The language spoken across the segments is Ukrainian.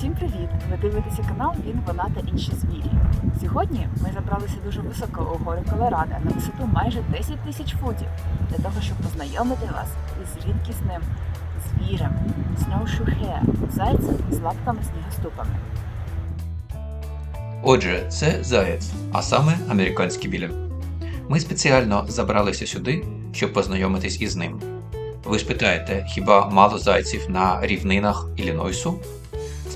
Всім привіт! Ви дивитеся канал Він, вона та інші звірі. Сьогодні ми забралися дуже високо у гори Колорадо на висоту майже 10 тисяч футів для того, щоб познайомити вас із рідкісним звірем Snowshoe зайцем з лапками-снігоступами. Отже, це заєць, а саме американський білем. Ми спеціально забралися сюди, щоб познайомитись із ним. Ви спитаєте, хіба мало зайців на рівнинах Іллінойсу?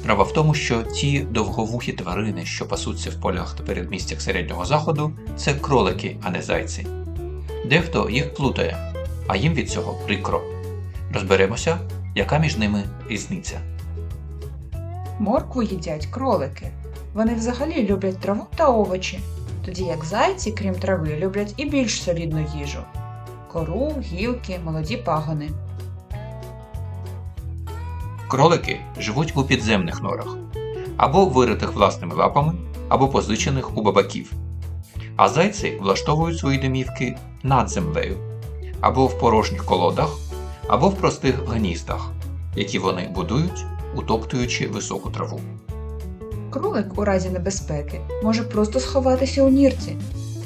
Справа в тому, що ті довговухі тварини, що пасуться в полях та передмістях середнього заходу, це кролики, а не зайці. Дехто їх плутає, а їм від цього прикро. Розберемося, яка між ними різниця. Моркву їдять кролики. Вони взагалі люблять траву та овочі, тоді як зайці, крім трави, люблять і більш солідну їжу кору, гілки, молоді пагони. Кролики живуть у підземних норах, або виритих власними лапами, або позичених у бабаків. А зайці влаштовують свої домівки над землею, або в порожніх колодах, або в простих гніздах, які вони будують, утоптуючи високу траву. Кролик у разі небезпеки може просто сховатися у нірці,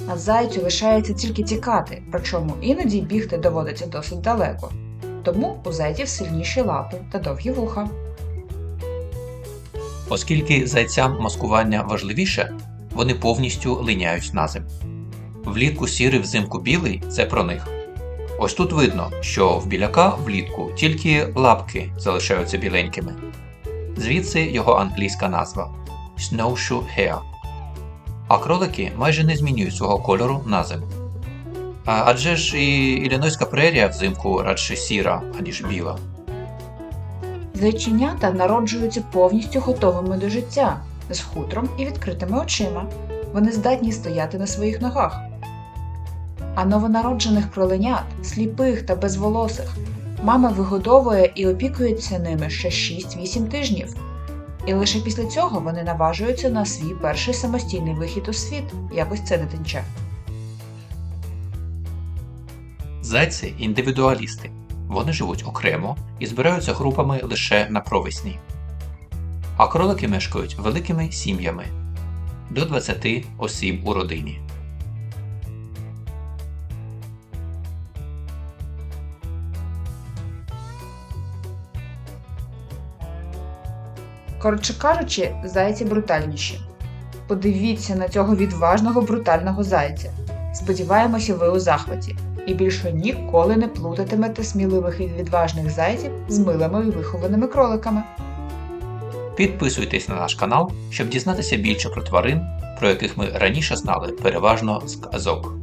а зайцю лишається тільки тікати, причому іноді бігти доводиться досить далеко. Тому у зайців сильніші лапи та довгі вуха. Оскільки зайцям маскування важливіше, вони повністю линяють на землю. Влітку сірий, взимку білий це про них. Ось тут видно, що в біляка влітку тільки лапки залишаються біленькими. Звідси його англійська назва Snowshoe Hare. А кролики майже не змінюють свого кольору на зиму. Адже ж і іллінойська прерія взимку радше сіра, аніж біла. Зайченята народжуються повністю готовими до життя, з хутром і відкритими очима. Вони здатні стояти на своїх ногах. А новонароджених кроленят, сліпих та безволосих, мама вигодовує і опікується ними ще 6-8 тижнів. І лише після цього вони наважуються на свій перший самостійний вихід у світ, якось це дитинча. Зайці індивідуалісти. Вони живуть окремо і збираються групами лише на провесні. А кролики мешкають великими сім'ями до 20 осіб у родині. Коротше кажучи, зайці брутальніші. Подивіться на цього відважного брутального зайця. Сподіваємося, ви у захваті. І більше ніколи не плутатимете сміливих і відважних зайців з милими і вихованими кроликами. Підписуйтесь на наш канал, щоб дізнатися більше про тварин, про яких ми раніше знали переважно з казок.